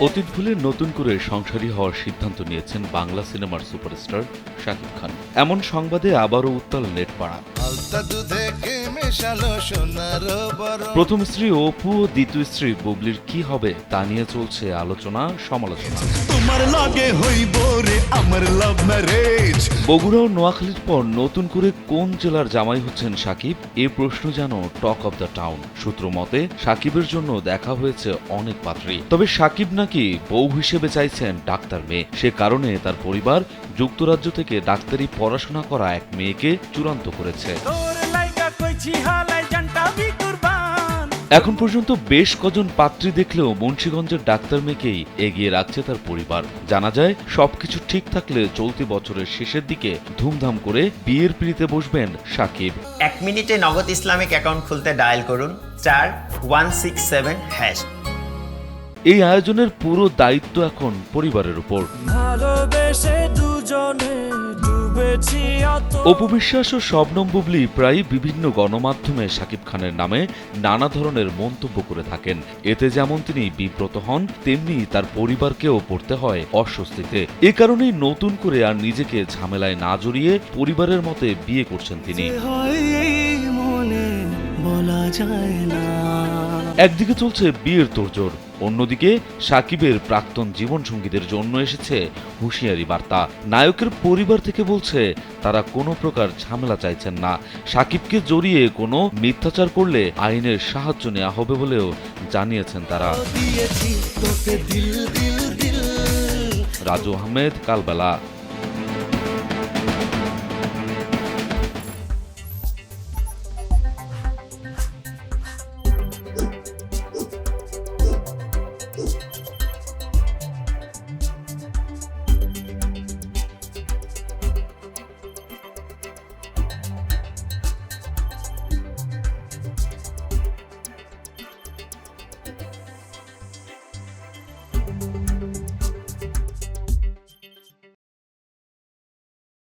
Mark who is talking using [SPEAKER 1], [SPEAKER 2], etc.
[SPEAKER 1] অতীত ভুলে নতুন করে সংসারী হওয়ার সিদ্ধান্ত নিয়েছেন বাংলা সিনেমার সুপারস্টার শাকিব খান। এমন সংবাদে আবারও উত্তাল নেট প্রথম স্ত্রী অপু ও দ্বিতীয় স্ত্রী বুবলির কি হবে তা নিয়ে চলছে আলোচনা সমালোচনা।
[SPEAKER 2] তোমার লাগে হইব রে আমার লাভ ম্যারেজ
[SPEAKER 1] বগুড়া ও নোয়াখালীর পর নতুন করে কোন জেলার জামাই হচ্ছেন সাকিব? এ প্রশ্ন যেন টক অব দ্য টাউন সূত্র মতে সাকিবের জন্য দেখা হয়েছে অনেক পাত্রী। তবে সাকিব নাকি বউ হিসেবে চাইছেন ডাক্তার মেয়ে। সে কারণে তার পরিবার যুক্তরাজ্য থেকে ডাক্তারি পড়াশোনা করা এক মেয়েকে চূড়ান্ত করেছে। এখন পর্যন্ত বেশ কজন পাত্রী দেখলেও মুন্সীগঞ্জের ডাক্তার মেয়েকেই এগিয়ে রাখছে তার পরিবার। জানা যায় সবকিছু ঠিক থাকলে চলতি বছরের শেষের দিকে ধুমধাম করে বিয়ের পিড়িতে বসবেন সাকিব।
[SPEAKER 3] এক মিনিটে নগদ ইসলামিক অ্যাকাউন্ট খুলতে ডায়াল করুন চার ওয়ান সিক্স সেভেন হ্যাশ।
[SPEAKER 1] এই আয়োজনের পুরো দায়িত্ব এখন পরিবারের উপর।
[SPEAKER 4] ভালোবেসে দুজনে ডুবেছি
[SPEAKER 1] অপু বিশ্বাস ও শবনম বুবলি প্রায় বিভিন্ন গণমাধ্যমে শাকিব খানের নামে নানা ধরনের মন্তব্য করে থাকেন। এতে যেমন তিনি বিব্রত হন তেমনি তার পরিবারকেও পড়তে হয় অস্বস্তিতে। এ কারণেই নতুন করে আর নিজেকে ঝামেলায় না জড়িয়ে পরিবারের মতে বিয়ে করছেন তিনি। একদিকে চলছে বিয়ের তোড়জোড় অন্যদিকে সাকিবের প্রাক্তন জীবনসঙ্গীদের জন্য এসেছে হুঁশিয়ারি বার্তা। নায়কের পরিবার থেকে বলছে, তারা কোনো প্রকার ঝামেলা চাইছেন না। সাকিবকে জড়িয়ে কোনো মিথ্যাচার করলে আইনের সাহায্য নেওয়া হবে বলেও জানিয়েছেন তারা। রাজু আহমেদ, কালবেলা।